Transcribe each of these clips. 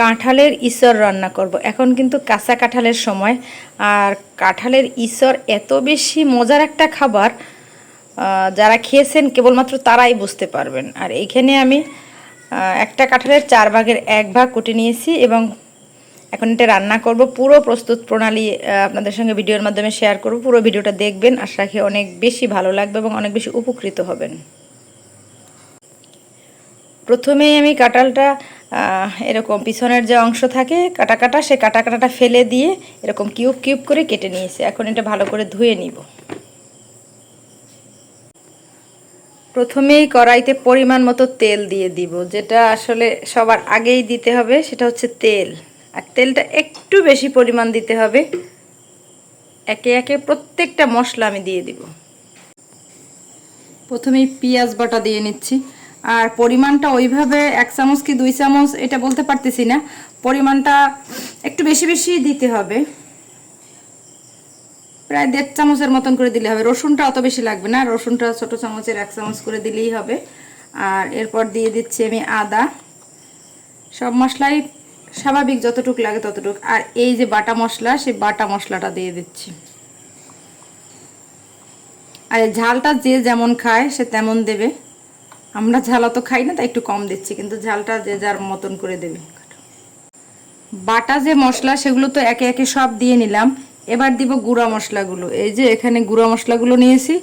কাঁঠালের ইসর রান্না করব। এখন কিন্তু কাঁচা কাঁঠালের সময়। আর কাঁঠালের ইসর এত বেশি মজার একটা খাবার যারা খেয়েছেন কেবলমাত্র তারাই বুঝতে পারবেন। আর এইখানে আমি একটা কাঁঠালের চার ভাগের এক ভাগ কুটে নিয়েছি এবং এখন এটা রান্না করব। পুরো প্রস্তুত প্রণালী আপনাদের সঙ্গে ভিডিওর মাধ্যমে শেয়ার করব। পুরো ভিডিওটা দেখবেন। আশা রাখি অনেক বেশি ভালো লাগবে এবং অনেক বেশি উপকৃত হবেন। প্রথমেই আমি কাঁঠালটা এরকম পিছনের যে অংশ থাকে কাটা কাটা সে কাটা কাটাটা ফেলে দিয়ে এরকম কিউব কিউব করে কেটে নিয়েছি। এখন এটা ভালো করে ধুয়ে নিব। প্রথমেই কড়াইতে পরিমাণ মতো তেল দিয়ে দিব, যেটা আসলে সবার আগেই দিতে হবে, সেটা হচ্ছে তেল। আর তেলটা একটু বেশি পরিমাণ দিতে হবে। একে একে প্রত্যেকটা মশলা আমি দিয়ে দিব। প্রথমেই পেঁয়াজ বাটা দিয়ে নিচ্ছি। আর পরিমাণটা ওইভাবে এক চামচ কি দুই চামচ এটা বলতে পারতেছি না। পরিমাণটা একটু বেশি বেশি দিতে হবে। প্রায় দেড় চামচের মতন করে দিলে হবে। রসুনটা অত বেশি লাগবে না। রসুনটা ছোট চামচের এক চামচ করে দিলেই হবে। আর এরপর দিয়ে দিচ্ছি আমি আদা। সব মশলাই স্বাভাবিক যতটুক লাগে ততটুক। আর এই যে বাটা মশলা, সেই বাটা মশলাটা দিয়ে দিচ্ছি। আর ঝালটা যে যেমন খায় সে তেমন দেবে। আমরা ঝাল অত খাই না, তাই একটু কম দিচ্ছি, কিন্তু ঝালটা যে যার মতন করে দেবে। বাটা যে মশলা, সেগুলো তো একে একে সব দিয়ে নিলাম। এবার দিব গুঁড়া মশলাগুলো। এই যে এখানে গুঁড়া মশলাগুলো নিয়েছি,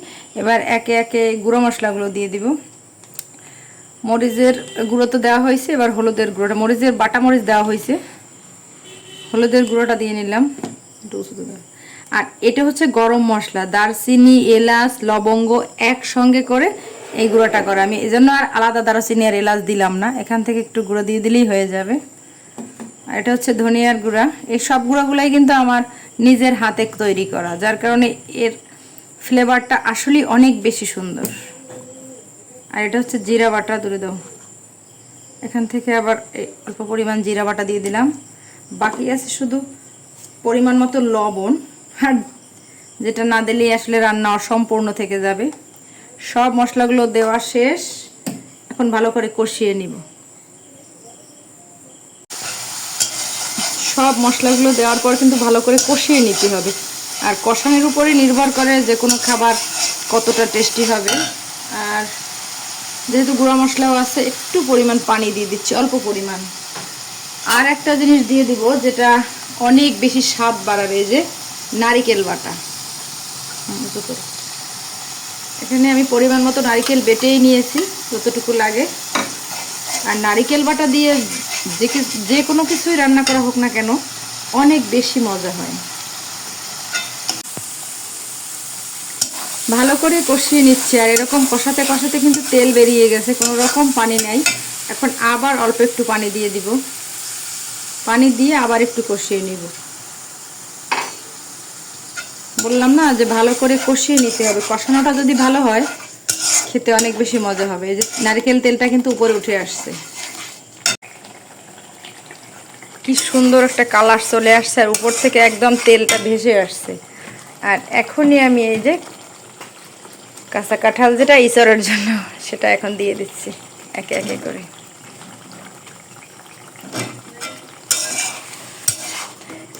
এবার একে একে গুঁড়া মশলাগুলো দিয়ে দিব। মরিচের গুঁড়ো তো দেওয়া হয়েছে, এবার হলুদের গুঁড়োটা। মরিচের বাটা মরিচ দেওয়া হয়েছে। হলুদের গুঁড়োটা দিয়ে নিলাম। আর এটা হচ্ছে গরম মশলা। দারচিনি, এলাচ, লবঙ্গ একসঙ্গে করে এই গুঁড়োটা করা। আমি এই জন্য আর আলাদা দারচিনি আর এলাচ দিলাম না। এখান থেকে একটু গুঁড়ো দিয়ে দিলেই হয়ে যাবে। আর এটা হচ্ছে ধনিয়ার গুঁড়া। এই সব গুঁড়োগুলাই কিন্তু আমার নিজের হাতে তৈরি করা, যার কারণে এর ফ্লেভারটা আসলেই অনেক বেশি সুন্দর। আর এটা হচ্ছে জিরা বাটা, তুলে দাও। এখান থেকে আবার অল্প পরিমাণ জিরা বাটা দিয়ে দিলাম। বাকি আছে শুধু পরিমাণ মতো লবণ। আর যেটা না দিলেই আসলে রান্না অসম্পূর্ণ থেকে যাবে। সব মশলাগুলো দেওয়া শেষ। এখন ভালো করে কষিয়ে নিব। সব মশলাগুলো দেওয়ার পর কিন্তু ভালো করে কষিয়ে নিতে হবে। আর কষানোর উপরে নির্ভর করে যে কোনো খাবার কতটা টেস্টি হবে। আর যেহেতু গুঁড়া মশলাও আছে, একটু পরিমাণ পানি দিয়ে দিচ্ছি, অল্প পরিমাণ। আর একটা জিনিস দিয়ে দিব যেটা অনেক বেশি স্বাদ বাড়াবে যে নারিকেল বাটা। করে। এখানে আমি পরিমাণ মতো নারিকেল বেটেই নিয়েছি, যতটুকু লাগে। আর নারিকেল বাটা দিয়ে যে যে কোনো কিছুই রান্না করা হোক না কেন, অনেক বেশি মজা হয়। ভালো করে কষিয়ে নিচ্ছি, আর এরকম কষাতে কষাতে কিন্তু তেল বেরিয়ে গেছে, কোনো রকম পানি নাই। এখন আবার অল্প একটু পানি দিয়ে দিব। পানি দিয়ে আবার একটু কষিয়ে নিব। বললাম না যে ভালো করে কষিয়ে নিতে হবে। কষানোটা যদি ভালো হয়, খেতে অনেক বেশি মজা হবে। এই যে নারকেল তেলটা কিন্তু উপরে উঠে আসছে। কি সুন্দর একটা কালার চলে আসছে আর উপর থেকে একদম তেলটা ভেসে আসছে। আর এখনই আমি এই যে কাঁচা কাঁঠাল যেটা ইসরের জন্য, সেটা এখন দিয়ে দিচ্ছি একে একে করে।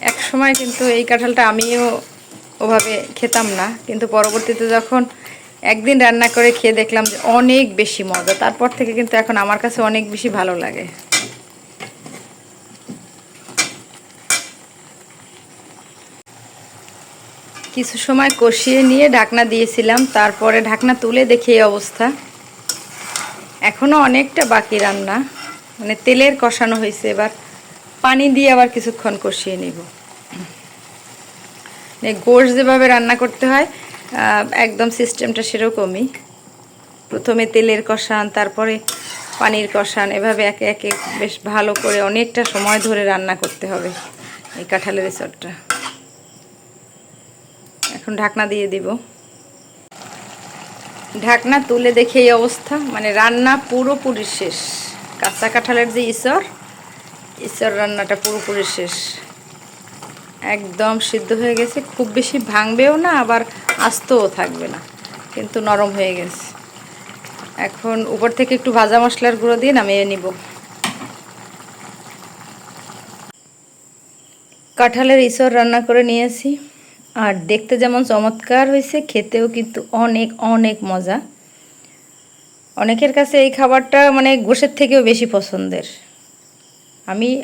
এক সময় কিন্তু এই কাঁঠালটা আমিও ওভাবে খেতাম না। কিন্তু পরবর্তীতে যখন একদিন রান্না করে খেয়ে দেখলাম যে অনেক বেশি মজা। তারপর থেকে কিন্তু এখন আমার কাছে অনেক বেশি ভালো লাগে। কিছু সময় কষিয়ে নিয়ে ঢাকনা দিয়েছিলাম। তারপরে ঢাকনা তুলে দেখি এই অবস্থা। এখনও অনেকটা বাকি রান্না। মানে তেলের কষানো হয়েছে। এবার পানি দিয়ে আবার কিছুক্ষণ কষিয়ে নিব। গোশ যেভাবে রান্না করতে হয় একদম সিস্টেমটা সেরকমই। প্রথমে তেলের কষান, তারপরে পানির কষান, এভাবে একে একে বেশ ভালো করে অনেকটা সময় ধরে রান্না করতে হবে এই কাঁঠালের রিসোর্টটা। এখন ঢাকনা দিয়ে দিব। ঢাকনা তুলে দেখে এই অবস্থা মানে রান্না পুরোপুরি শেষ। কাঁচা কাঁঠালের যে ইসর ইসর রান্নাটা পুরোপুরি শেষ। একদম সিদ্ধ হয়ে গেছে। খুব বেশি ভাঙবেও না, আবার আস্তও থাকবে না। কিন্তু নরম হয়ে গেছে। এখন উপর থেকে একটু ভাজা মশলার গুঁড়ো দিয়ে নামিয়ে নিব। কাঁঠালের ইসর রান্না করে নিয়েছি। আর দেখতে যেমন চমৎকার হয়েছে, খেতেও কিন্তু অনেক অনেক মজা। অনেকের কাছে এই খাবারটা মানে গোশের থেকেও বেশি পছন্দের। আমি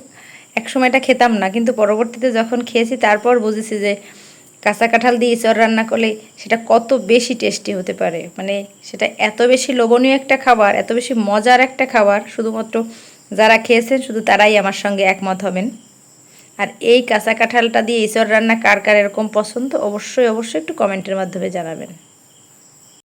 একসময় এটা খেতাম না, কিন্তু পরবর্তীতে যখন খেয়েছি, তারপর বুঝেছি যে কাঁচা কাঁঠাল দিয়ে ইঁচড় রান্না করলে সেটা কত বেশি টেস্টি হতে পারে। মানে সেটা এত বেশি লোভনীয় একটা খাবার, এত বেশি মজার একটা খাবার, শুধুমাত্র যারা খেয়েছেন, শুধু তারাই আমার সঙ্গে একমত হবেন। আর এই কাঁচা কাঁঠালটা দিয়ে ইঁচড় রান্না কার কার এরকম পছন্দ, অবশ্যই অবশ্যই একটু কমেন্টের মাধ্যমে জানাবেন।